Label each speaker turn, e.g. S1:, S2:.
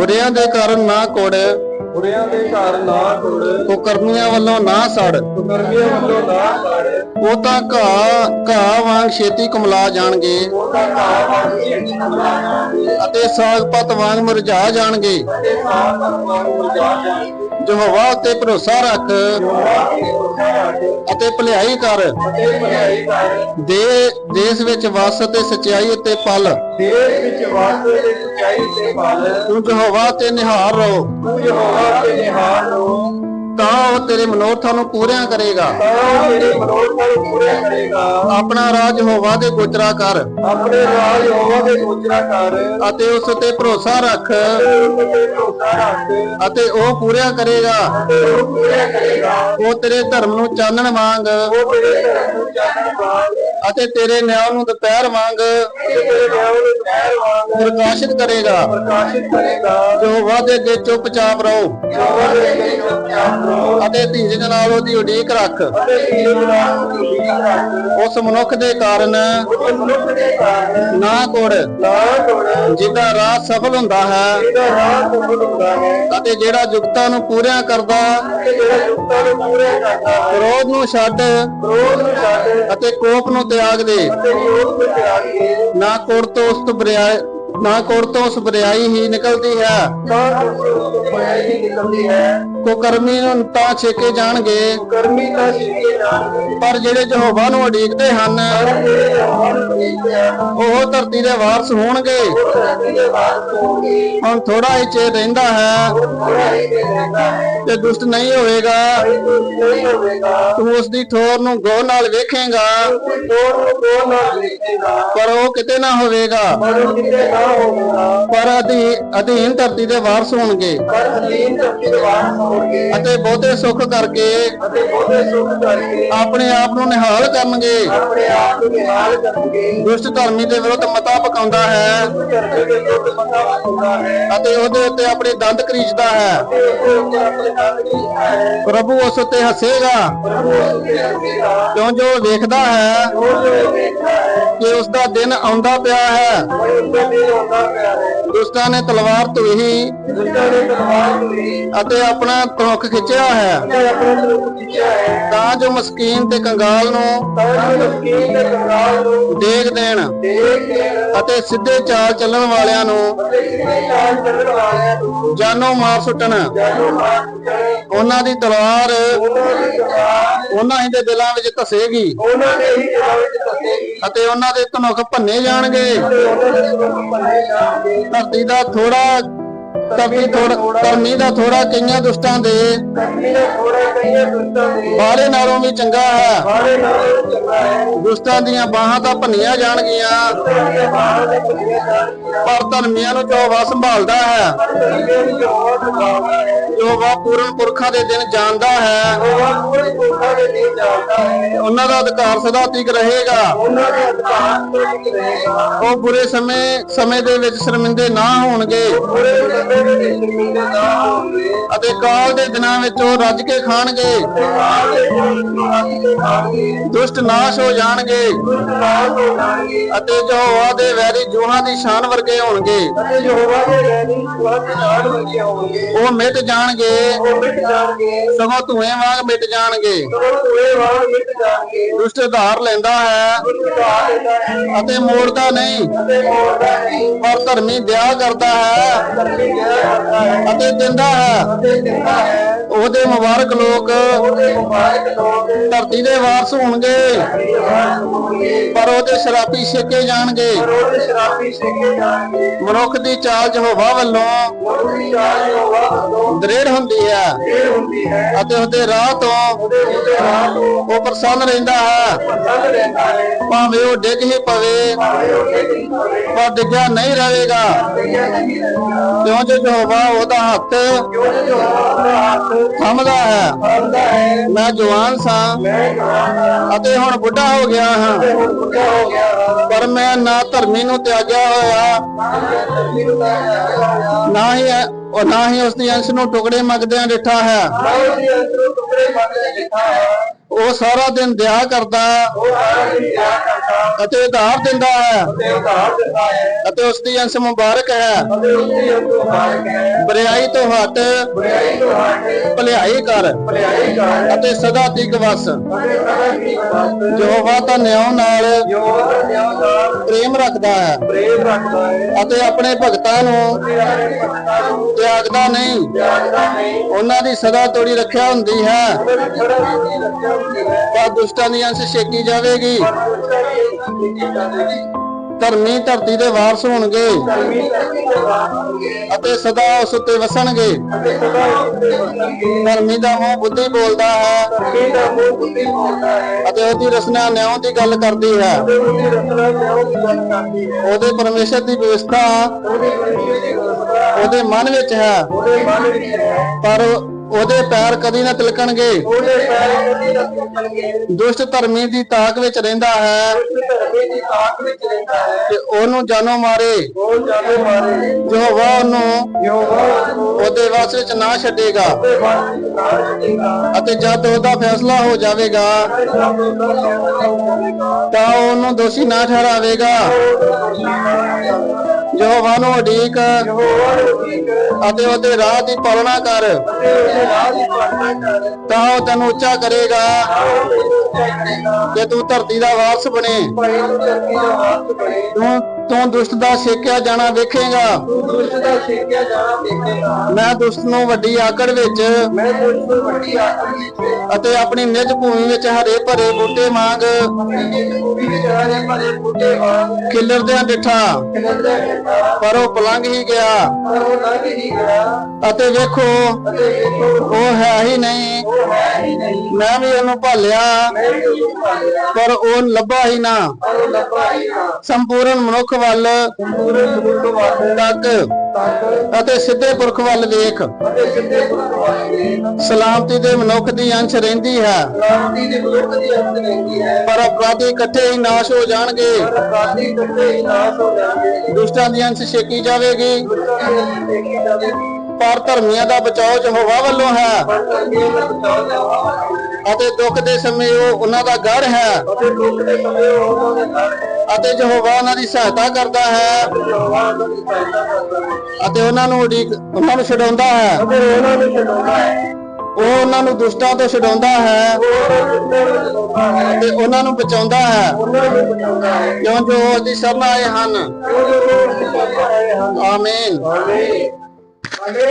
S1: ਬੁਰਿਆਂ ਦੇ ਕਾਰਨ ਨਾ ਕੋੜ।
S2: ਬੁਰਿਆਂ ਦੇ ਘਰ ਨਾ ਟੁੱਟ
S1: ਕੁਕਰਮੀਆਂ ਵੱਲੋਂ ਨਾ ਸੜ।
S2: ਕੁਕਰਮੀਆਂ ਵੱਲੋਂ ਨਾ ਕਰ
S1: ਉਹ ਤਾਂ ਘਾਹ ਘਾਹ ਵਾਂਗ ਛੇਤੀ ਕਮਲਾ ਜਾਣਗੇ।
S2: ਉਹਦਾ ਘਾਹ ਵਾਂਗੀ ਤੇ
S1: ਅਤੇ ਸਾਗ ਪਤ ਵਾਂਗ ਮੁਰਝਾ ਜਾਣਗੇ।
S2: ਜਾਣਗੇ।
S1: ਯਹੋਵਾ ਉੱਤੇ ਭਰੋਸਾ ਰੱਖ। ਅਤੇ ਭਲਾਈ ਕਰ।
S2: ਅਤੇ
S1: ਦੇ ਦੇਸ਼ ਵਿੱਚ ਵਸ ਤੇ ਸਚਾਈ ਉੱਤੇ ਪਲ।
S2: ਦੇਸ਼ ਵਿੱਚ ਵਾਸਤੇ ਤੇ ਸਚਾਈ ਤੇ ਫਲ
S1: ਤੂੰ ਯਹੋਵਾ ਤੇ ਨਿਹਾਰ ਰਹੋ।
S2: ਤੂੰ ਯਹੋਵਾ ਤੇ ਨਿਹਾਲ ਹੋ
S1: ਤਾਂ ਉਹ ਤੇਰੇ ਮਨੋਰਥਾਂ ਨੂੰ ਪੂਰਿਆਂ ਕਰੇਗਾ।
S2: ਤਾਂ ਤੇਰੇ ਮਨੋਰਥਾਂ ਨੂੰ ਪੂਰੇ ਕਰੇਗਾ।
S1: ਆਪਣਾ ਰਾਜ ਯਹੋਵਾ ਦੇ ਗੋਚਰਾ ਕਰ।
S2: ਆਪਣੇ ਰਾਜ ਯਹੋਵਾ ਦੇ ਗੋਚਰਾ ਕਰ।
S1: ਅਤੇ ਉਸ
S2: ਤੇ ਭਰੋਸਾ ਰੱਖ।
S1: ਅਤੇ ਉਹ ਪੂਰਿਆ ਕਰੇਗਾ।
S2: ਉਹ ਪੂਰੇ ਕਰੇਗਾ।
S1: ਉਹ ਤੇਰੇ ਧਰਮ ਨੂੰ ਚਾਨਣ ਵਾਂਗ।
S2: ਉਹ ਤੇਰੇ ਧਰਮ ਨੂੰ ਜਾਣਨ ਵਾਂਗ।
S1: ਅਤੇ ਤੇਰੇ ਨਿਆਂ ਨੂੰ ਦੁਪਹਿਰ ਵਾਂਗ ਪ੍ਰਕਾਸ਼ਿਤ ਕਰੇਗਾ।
S2: ਪ੍ਰਕਾਸ਼ਿਤ ਕਰੇਗਾ।
S1: ਯਹੋਵਾ ਦੇ ਅੱਗੇ ਚੁੱਪਚਾਪ ਰਹੋ।
S2: ਅੱਗੇ ਚੁੱਪਚਾਪ ਰਹੋ।
S1: ਅਤੇ ਧੀਰਜ ਨਾਲ ਉਹਦੀ ਉਡੀਕ ਰੱਖ।
S2: ਅਤੇ ਤੀਰ ਨਾਲ ਨੂੰ ਰੱਖ।
S1: ਉਸ ਮਨੁੱਖ ਦੇ ਕਾਰਨ
S2: ਉਸ ਮਨੁੱਖ ਦੇ ਕਾਰਨ
S1: ਨਾ ਕੋੜ।
S2: ਨਾ
S1: ਜਿਹਦਾ ਰਾਹ ਸਫਲ ਹੁੰਦਾ ਹੈ।
S2: ਇਹਦਾ ਰਾਹ ਸਫਲ ਹੁੰਦਾ ਹੈ।
S1: ਅਤੇ ਜਿਹੜਾ ਜੁਗਤਾਂ ਨੂੰ ਪੂਰਿਆ ਕਰਦਾ
S2: ਤੇ ਜਿਹੜਾ ਯੁਕਤਾਂ ਨੂੰ ਪੂਰੇ ਕਰਦਾ
S1: ਕ੍ਰੋਧ ਨੂੰ ਛੱਡ
S2: ਕ੍ਰੋਧ ਨੂੰ ਛੱਡ
S1: ਅਤੇ ਕੋਪ ਨੂੰ ਤਿਆਗ ਦੇ।
S2: ਨੂੰ
S1: ਕੋੜ ਤੋਂ ਉਸ ਤੋਂ ਬਰਿਆਈ ਨਾ ਕੋੜ ਤੋਂ ਉਸ ਹੀ ਨਿਕਲਦੀ ਹੈ। ਕੋ ਕਰਮੀ ਨੂੰ ਤਾਂ ਛੇਕੇ ਜਾਣਗੇ।
S2: ਗਰਮੀ ਤਾਂ ਛਿੱਕੇ ਜਾਣਗੇ
S1: ਪਰ ਜਿਹੜੇ ਯਹੋਵਾ ਨੂੰ ਉਡੀਕਦੇ ਹਨ, ਉਹ ਧਰਤੀ ਦੇ ਵਾਰਸ ਹੋਣਗੇ। ਹੁਣ ਥੋੜਾ ਹੀ ਚਿਰ ਰਹਿੰਦਾ ਹੈ, ਤੇ ਦੁਸ਼ਟ ਨਹੀਂ ਹੋਵੇਗਾ। ਤੂੰ ਉਸ ਦੀ ਠੋਰ ਨੂੰ ਗੋ ਨਾਲ ਵੇਖੇਗਾ, ਪਰ ਉਹ ਕਿਤੇ ਨਾ ਹੋਵੇਗਾ।
S2: ਪਰ
S1: ਅਧੀਨ ਧਰਤੀ ਦੇ ਵਾਰਸ ਹੋਣਗੇ।
S2: ਪਰ ਅਧੀਨ ਧਰਤੀ ਦੇ ਬਾਹਰ ਹੋਣਗੇ।
S1: ਅਤੇ ਬਹੁਤੇ ਸੁੱਖ ਕਰਕੇ
S2: ਅਤੇ ਬਹੁਤੇ ਸੁਖ ਕਰਕੇ
S1: ਆਪਣੇ ਆਪ ਨੂੰ ਨਿਹਾਲ ਕਰਨਗੇ।
S2: ਆਪਣੇ ਆਪ ਨੂੰ ਨਿਹਾਲ ਕਰਨਗੇ।
S1: ਦੁਸ਼ਟ ਧਰਮੀ ਦੇ ਵਿਰੁੱਧ ਮਤਾ ਪਕਾਉਂਦਾ ਹੈ। ਅਤੇ ਉਹਦੇ ਉੱਤੇ ਆਪਣੇ ਦੰਦ ਕਰੀਚਦਾ ਹੈ। ਪ੍ਰਭੂ ਉਸ ਉੱਤੇ ਹੱਸੇਗਾ। ਕਿਉਂ ਜੋ ਵੇਖਦਾ ਹੈ
S2: ਉਹ ਜੋ ਵੇਖਦਾ ਹੈ।
S1: ਕਿ ਉਸ ਦਾ ਦਿਨ ਆਉਂਦਾ ਪਿਆ ਹੈ।
S2: ਪਿਆ ਹੈ।
S1: ਦੁਸ਼ਟਾਂ ਨੇ ਤਲਵਾਰ ਧੋਈ
S2: ਦੁਸ਼ਟਾਂ ਨੇ ਤਲਵਾਰ ਲਈ
S1: ਅਤੇ ਆਪਣਾ ਧਨੁੱਖ ਖਿੱਚਿਆ ਹੈ।
S2: ਤੇ ਆਪਣੇ ਤਰਫ ਖਿੱਚਿਆ ਹੈ।
S1: ਤਾਂ ਜੋ ਮਸਕੀਨ ਤੇ ਕੰਗਾਲ ਨੂੰ
S2: ਤਾਂ ਜੋ ਮਸਕੀਨ ਦੇ ਕੰਗਾਲ ਨੂੰ
S1: ਦੇਖ ਦੇਣ
S2: ਦੇਖ ਦੇਣ
S1: ਅਤੇ ਸਿੱਧੇ ਚਾਲ ਚੱਲਣ ਵਾਲਿਆਂ ਨੂੰ
S2: ਅਤੇ ਸਿੱਧੇ ਚਾਲ ਚੱਲਣ ਵਾਲਿਆਂ ਨੂੰ
S1: ਜਾਨੋਂ ਮਾਰ ਸੁੱਟਣ।
S2: ਜਾਨੋਂ ਮਾਰ ਚੜੇ
S1: ਉਹਨਾਂ ਦੀ ਤਲਵਾਰ
S2: ਉਹਨਾਂ ਦੀ ਤਲਵਾਰ
S1: ਉਹਨਾਂ ਹੀ ਦੇ ਦਿਲਾਂ ਵਿੱਚ ਧਸੇਗੀ
S2: ਉਹਨਾਂ ਦੇ ਹੀ ਦਿਲਾਂ ਵਿੱਚ ਦੱਸੇਗੀ
S1: ਅਤੇ ਉਹਨਾਂ ਦੇ ਧਨੁੱਖ ਭੰਨੇ ਜਾਣਗੇ। ਧਰਤੀ ਦਾ ਥੋੜਾ ਧਰਤੀ ਥੋੜਾ ਧਰਮੀ ਦਾ ਥੋੜਾ ਕਈਆਂ ਦੁਸ਼ਟਾਂ ਦੇ।
S2: ਕੰਨੀ ਦਾ ਥੋੜਾ ਕਈਆਂ ਦੁਸ਼ਟਾਂ ਦੇ।
S1: ਬਾਹਲੇ ਨਾਲੋਂ ਵੀ ਚੰਗਾ ਹੈ।
S2: ਬਾਰੇ ਨਾਲ ਚੰਗਾ ਹੈ।
S1: ਦੁਸ਼ਟਾਂ ਦੀਆਂ ਬਾਹਾਂ ਤਾਂ ਭੰਨੀਆਂ ਜਾਣਗੀਆਂ। ਪਰ ਧਰਮੀਆਂ ਨੂੰ ਜੋਵਾ ਸੰਭਾਲਦਾ ਹੈ। ਜੋਵਾ ਪੂਰਨ ਪੁਰਖਾਂ ਦੇ ਦਿਨ ਜਾਣਦਾ ਹੈ।
S2: go.
S1: ਉਹਨਾਂ ਦਾ ਅਧਿਕਾਰ ਸਦਾ ਤੀਕ ਰਹੇਗਾ।
S2: ਉਹਨਾਂ ਦੇ ਅਧਿਕਾਰ ਤੋਂ ਇੱਕ ਰਹੇਗਾ।
S1: ਉਹ ਬੁਰੇ ਸਮੇਂ ਸਮੇਂ ਦੇ ਵਿੱਚ ਸ਼ਰਮਿੰਦੇ ਨਾ ਹੋਣਗੇ। ਅਤੇ ਕਾਲ ਦੇ ਦਿਨਾਂ ਵਿੱਚ ਉਹ ਰੱਜ ਕੇ ਖਾਣਗੇ। ਦੁਸ਼ਟ ਨਾਸ਼ ਹੋ ਜਾਣਗੇ। ਅਤੇ ਯਹੋਵਾ ਦੇ ਵੈਰੀ ਜੂਹਾਂ ਦੀ ਸ਼ਾਨ ਵਰਗੇ ਹੋਣਗੇ। ਉਹ ਮਿਟ ਜਾਣਗੇ। ਸਗੋਂ ਧੂਏ ਵਾਂਗ ਮਿਟ ਜਾਣਗੇ। ਦੁਸ਼ਟ ਉਧਾਰ ਲੈਂਦਾ ਹੈ ਅਤੇ ਮੋੜਦਾ ਨਹੀਂ। ਪਰ ਧਰਮੀ ਵਿਆਹ ਕਰਦਾ ਹੈ ਅਤੇ ਦਿੰਦਾ ਹੈ। ਉਹਦੇ ਮੁਬਾਰਕ ਲੋਕ ਧਰਤੀ ਦੇ ਵਾਰਸ ਹੋਣਗੇ। ਪਰ ਉਹਦੇ ਸ਼ਰਾਬੀ ਛੇਕੇ ਜਾਣਗੇ। ਮਨੁੱਖ ਦੀ ਚਾਲ ਯਹੋਵਾ ਵੱਲੋਂ ਦ੍ਰਿੜ ਹੁੰਦੀ ਹੈ ਅਤੇ ਉਹਦੇ ਰਾਹ ਤੋਂ
S2: ਉਹਦੇ
S1: ਉਹ ਪ੍ਰਸੰਨ ਰਹਿੰਦਾ ਹੈ। ਭਾਵੇਂ ਉਹ ਡਿੱਗ ਹੀ ਪਵੇ, ਪਰ ਡਿੱਗਿਆ ਨਹੀਂ ਰਹੇਗਾ। ਕਿਉਂ ਜੋ ਯਹੋਵਾ ਉਹਦਾ ਹੱਥ
S2: ਕਿਉਂ
S1: ਹੈ? ਮੈਂ ਜਵਾਨ ਸਾਂ ਅਤੇ ਹੁਣ ਬੁੱਢਾ ਹੋ ਗਿਆ ਹਾਂ। ਪਰ ਮੈਂ ਨਾ ਧਰਮੀ ਨੂੰ ਤਿਆਗਿਆ ਹੋਇਆ,
S2: ਨਾ
S1: ਹੀ ਉਹ ਨਾ ਹੀ ਉਸ ਦੀ ਅੰਸ਼ ਨੂੰ ਟੁਕੜੇ ਮੰਗਦਿਆਂ ਡਿੱਠਾ ਹੈ। ਉਹ ਸਾਰਾ ਦਿਨ ਦਿਆ ਕਰਦਾ ਅਤੇ ਉਧਾਰ ਦਿੰਦਾ ਹੈ। ਅਤੇ ਉਸ ਦੀ ਅੰਸ਼ ਮੁਬਾਰਕ ਹੈ। ਬਰਿਆਈ ਤੋਂ ਹਟ ਭਲਾਈ ਕਰ। ਅਤੇ ਸਦਾ ਤੀਕ ਵਸ।
S2: ਅਤੇ ਸਦਾ ਕੀ ਬਾਤ
S1: ਯਹੋਵਾ ਤਾਂ ਨਿਉ ਨਾਲ ਪ੍ਰੇਮ ਰੱਖਦਾ ਹੈ। ਅਤੇ ਆਪਣੇ ਭਗਤਾਂ ਨੂੰ ਤਿਆਗਦਾ ਨਹੀਂ। ਉਹਨਾਂ ਦੀ ਸਦਾ ਤੋੜੀ ਰੱਖਿਆ ਹੁੰਦੀ ਹੈ। ਤਾਂ ਦੁਸ਼ਟਾਂ ਦੀ ਅੰਸ਼ ਛੇਕੀ ਜਾਵੇਗੀ। ਧਰਮੀ ਧਰਤੀ ਦੇ ਵਾਰਸ ਹੋਣਗੇ। ਅਤੇ ਸਦਾ ਉਸ ਉੱਤੇ ਵਸਣਗੇ। ਧਰਮੀ ਦਾ ਮੂੰਹ ਬੁੱਧੀ ਬੋਲਦਾ ਹੈ। ਅਤੇ ਉਹਦੀ ਰਸਨਾ ਨਿਉ
S2: ਰਚਨਾ ਨਿਆਉ ਦੀ ਗੱਲ ਕਰਦੀ ਹੈ।
S1: ਉਹਦੇ ਪਰਮੇਸ਼ਰ ਦੀ ਵਿਵਸਥਾ
S2: ਉਹਦੀ
S1: ਮਨ ਵਿੱਚ ਹੈ।
S2: ਉਹਦੇ ਮਨ ਵਿੱਚ ਹੈ।
S1: ਪਰ ਉਹਦੇ ਪੈਰ ਕਦੀ ਨਾ ਤਿਲਕਣਗੇ।
S2: ਉਹਦੇ ਪੈਰ ਕਦੀ ਨਾ ਟੁੱਟਣਗੇ
S1: ਦੁਸ਼ਟ ਧਰਮੀ ਦੀ ਤਾਕ ਵਿੱਚ ਰਹਿੰਦਾ ਹੈ।
S2: ਉਸ ਧਰਮੀ ਦੀ ਤਾਕ ਵਿੱਚ ਰਹਿੰਦਾ ਹੈ।
S1: ਤੇ ਉਹਨੂੰ ਜਾਨੋਂ ਮਾਰੇ।
S2: ਉਹ ਜਾਣੇ ਮਾਰੇ।
S1: ਯਹੋਵਾ ਉਹਨੂੰ
S2: ਯੋਵਾ ਨੂੰ
S1: ਉਹਦੇ ਵਸ ਵਿੱਚ ਨਾ ਛੱਡੇਗਾ।
S2: ਉਹਦੇ ਮਨ ਵਿੱਚ ਨਾ ਛੱਡੇਗਾ।
S1: ਅਤੇ ਜਦ ਉਹਦਾ ਫੈਸਲਾ ਹੋ ਜਾਵੇਗਾ
S2: ਤੇ
S1: ਉਹਨੂੰ ਦੋਸ਼ੀ ਨਾ ਠਹਿਰਾਵੇਗਾ। ਯਹੋਵਾ ਨੂੰ ਉਡੀਕ। ਅਤੇ ਉਹਦੇ ਰਾਹ ਦੀ ਪਾਲਣਾ ਕਰ। ਤਾਂ ਉਹ ਤੈਨੂੰ ਉੱਚਾ ਕਰੇਗਾ। ਕਿ ਤੂੰ ਧਰਤੀ ਦਾ ਵਾਰਸ ਬਣੇ। ਤੂੰ ਤੂੰ ਦੁਸ਼ਟ ਦਾ ਸੇਕਿਆ ਜਾਣਾ ਵੇਖੇਗਾ।
S2: ਤੂੰ ਦੁਸ਼ਟ ਦਾ ਛੇਕਿਆ ਜਾਣਾ ਦੇਖੇਗਾ
S1: ਮੈਂ ਦੁਸ਼ਟ ਨੂੰ ਵੱਡੀ ਆਕੜ ਵਿੱਚ
S2: ਮੈਂ ਦੁਸ਼ਟ ਨੂੰ ਵੱਡੀ ਆਕੜ ਵਿੱਚ
S1: ਅਤੇ ਆਪਣੀ ਨਿਜ ਭੂਮੀ ਵਿੱਚ ਹਰੇ ਭਰੇ ਬੂਟੇ ਵਾਂਗ
S2: ਆਪਣੇ ਭੂਮੀ ਵਿੱਚ ਹਰੇ ਭਰੇ ਬੂਟੇ ਵਾਂਗ
S1: ਖਿਲਰਦਿਆਂ ਡਿਠਾ। ਪਰ ਉਹ ਪਲੰਘ ਹੀ ਗਿਆ
S2: ਪਰ ਉਹ ਲੰਘ ਹੀ ਗਿਆ।
S1: ਅਤੇ ਵੇਖੋ, ਉਹ ਹੈ ਹੀ ਨਹੀਂ। ਮੈਂ ਵੀ ਉਹਨੂੰ ਭਾਲਿਆ, ਪਰ ਉਹ ਲੱਭਾ ਹੀ ਨਾ। ਸੰਪੂਰਨ ਮਨੁੱਖ ਵੱਲ ਤੱਕ ਅਤੇ ਸਿੱਧੇ ਪੁਰਖ ਵੱਲ ਵੇਖ। ਸਲਾਮਤੀ ਦੇ ਮਨੁੱਖ ਦੀ ਅੰਸ਼ ਰਹਿੰਦੀ ਹੈ।
S2: ਰਾਮਦੀ ਦੇ ਮਨੁੱਖ ਦੀ ਅੰਤ ਰਹਿੰਦੀ ਹੈ
S1: ਪਰ ਅਪਰਾਧੀ ਇਕੱਠੇ ਹੀ ਨਾਸ਼ ਹੋ ਜਾਣਗੇ
S2: ਅਪਰਾਧੀ ਕੱਟੇ ਹੀ ਨਾਸ਼ ਹੋ ਜਾਣਗੇ।
S1: ਦੁਸ਼ਟਾਂ ਦੀ ਅੰਸ਼ ਛੇਕੀ ਜਾਵੇਗੀ। ਪਰ ਧਰਮੀਆਂ ਦਾ ਬਚਾਓ ਯਹੋਵਾ ਵੱਲੋਂ ਹੈ।
S2: ਦਾ
S1: ਅਤੇ ਦੁੱਖ ਦੇ ਸਮੇਂ ਉਹ ਉਹਨਾਂ ਦਾ ਗੜ ਹੈ।
S2: ਅਤੇ ਦੁੱਖ ਦੇ ਸਮੇਂ ਉਹ ਉਹਨਾਂ ਦੇ ਘਰ ਹੈ।
S1: ਅਤੇ ਯਹੋਵਾ ਉਹਨਾਂ ਦੀ ਸਹਾਇਤਾ ਕਰਦਾ ਹੈ।
S2: ਯਹੋਵਾ ਉਹਨਾਂ ਦੀ ਸਹਾਇਤਾ ਕਰਦਾ ਹੈ।
S1: ਅਤੇ ਉਹਨਾਂ ਨੂੰ ਉਡੀਕ ਉਹਨਾਂ ਨੂੰ ਛਡਾਉਂਦਾ ਹੈ। ਉਹ ਉਹਨਾਂ ਨੂੰ ਦੁਸ਼ਟਾਂ ਤੋਂ ਛਡਾਉਂਦਾ ਹੈ। ਤੇ ਉਹਨਾਂ ਨੂੰ ਬਚਾਉਂਦਾ ਹੈ। ਕਿਉਂ ਜੋ ਸ਼ਰਨ
S2: ਜੋ ਲੋਕ ਸਿਪਾਹੀ ਆਏ ਹਨ।
S1: ਆਮੀਨ।
S2: ਆਮੀਨ।